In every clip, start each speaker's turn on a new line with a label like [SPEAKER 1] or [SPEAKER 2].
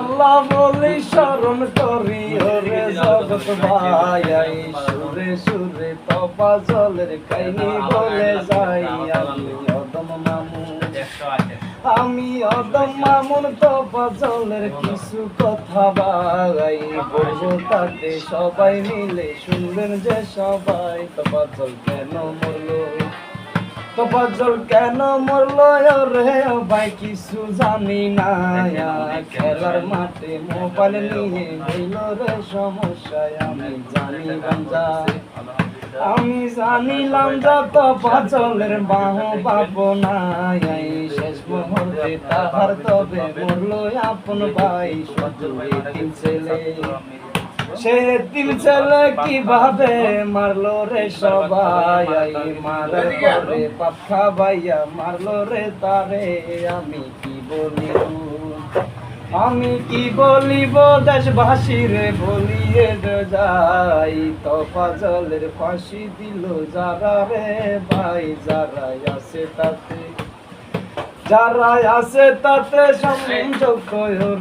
[SPEAKER 1] আল্লাহ বলি স্মরণ করি, ওরে জগৎ ভাই সুরে সুরে তপা জলের কাহিনী বলে যাই, আমি অদম মামু আমি অদম মামুন তপা জলের কিছু কথা বাই বলব তাতে সবাই মিলে শুনবেন যে সবাই তপা জল কেন মরলো? তফাজল কেন মরলো রে? ভাই, কিছু জানি না। খেলার মাঠে মোবাইল নিয়ে হইল রে আমি জানিলাম যা। আমি জানিলাম যা তফাজলের বাহ বাপ নাই। শেষ মুহূর্তে তাহার তবে মরলো আপন ভাই শুধু তিন ছেলে। সে তিন ছেলে কীভাবে মারলো রে সবাই? মারার পরে পাপ খাবাইয়া মারলো রে তারে। আমি কি বলিব? আমি কি বলিব? দেশবাসী রে বলিয়ে যাই। তফা জলের ফাঁসি দিল যারা রে ভাই যারা আছে তাতে। যারা আছে তাতে সংযোগ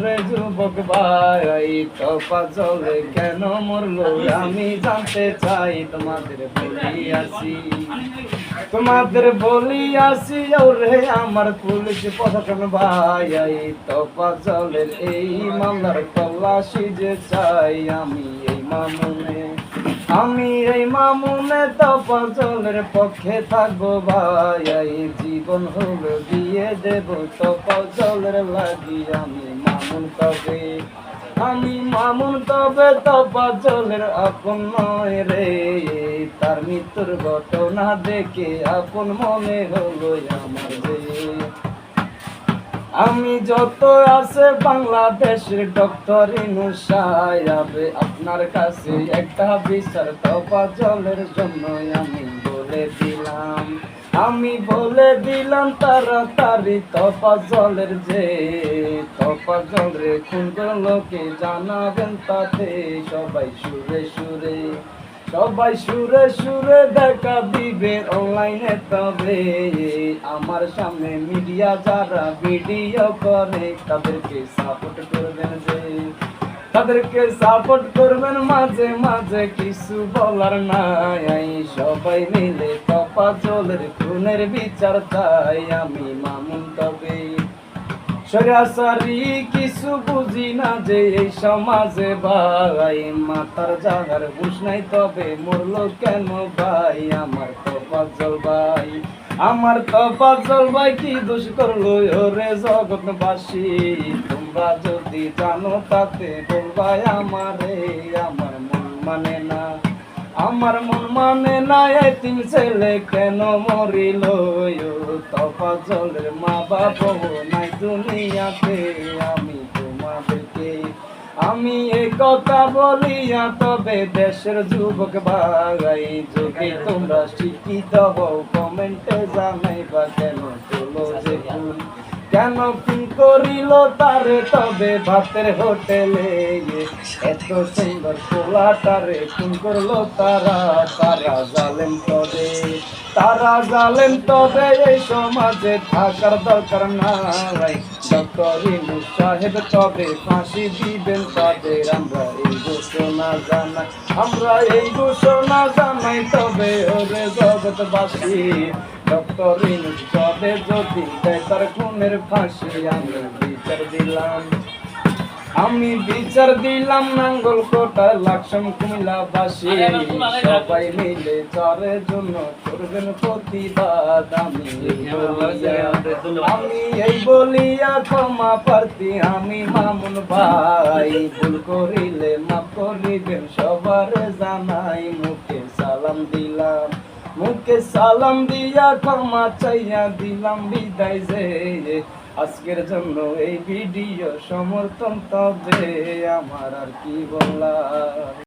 [SPEAKER 1] রে যুবক ভাই। তফা জলে কেন মরলো? আমি জানতে চাই তোমাদের বলি আসি। তোমাদের বলি আসি রে আমার পুলিশ প্রশাসন ভাই। তফা জলের এই মামলার তল্লাশি যে চাই, আমি এই মামুনে আমি এই মামুনে তপা জলের পক্ষে থাকব ভাই। এই জীবন হলো দিয়ে দেব জলের লাগি। আমি মামুন তবে, আমি মামুন তবে তপা জলের আপন নয় রে। তার মৃত্যুর ঘটনা দেখে আপন মনে হলো আমার রে আমি যত আছে বাংলাদেশের ডক্টর ইনুসায়াবে আপনার কাছে একটা বিচার তফা জলের জন্য আমি বলে দিলাম। আমি বলে দিলাম তাড়াতাড়ি তফা জলের যে তফা জলের কোন লোকে জানাবেন তাতে সবাই সুরে সুরে। সবাই সুরে সুরে দেখা দিবে অনলাইনে তবে আমার সামনে মিডিয়া যারা ভিডিও করে, তাদেরকে সাপোর্ট করবেন যে, তাদেরকে সাপোর্ট করবেন মাঝে মাঝে কিছু বলার নাই। সবাই মিলে তপা জলের খুনের বিচার চাই, আমি মামুন তবে। সরাসরি কিছু বুঝি না যে এই সমাজে ভাই, মাতার জাগার হুশ নাই, তবে মরলো কেন ভাই? আমার তো পাজল ভাই, আমার তো পাজল ভাই, কি দোষ করল ওরে জগৎবাসী? তোমরা যদি জানো তাতে বলবাই আমারে, আমার মন মানে না। আমার মন মানে না এই তিন ছেলে, কেন মরিল? তফা জলের মা বাপ নাই দুনিয়াতে, আমি তোমাদেরকে, আমি এই কথা বলিয়া তবে দেশের যুবক ভাই যদি তোমরা শিক্ষিত হও, কমেন্টে জানাইবা কেন তোলো যে কেন ফোন করিল তারে? তবে ভাতের হোটেলে এত সুন্দর পোলাটারে ফোন করল তারা। তারা জালেন তবে, তারা জালেন তবে এই সমাজে থাকার দরকার নাই। ডক্টর সাহেব, তবে ফাঁসি দিবেন তাদের। আমরা এই ঘোষণা জানাই, আমরা এই ঘোষণা জানাই, তবে ওরে জগৎবাসী ডক্টর ইনু তবে যদি দেয় তার খুনের ফাঁসি আমি বিচার দিলাম। আমি বিচার দিলাম নাঙ্গল কোটা লাকসাম কুমিল্লা বাসী। সবাই মিলে চরের জন্য করবেন প্রতিবাদ। আমি এই বলিয়া- আমি এই বলিয়া ক্ষমা প্রার্থী আমি মামুন ভাই। ভুল করিলে মাফ করিবেন মুখে সালাম দিয়া ক্ষমা চাইয়া দিলাম বিদায় যে। আজকের জন্য এই ভিডিও সমর্থন তবে আমার আর কি বলার?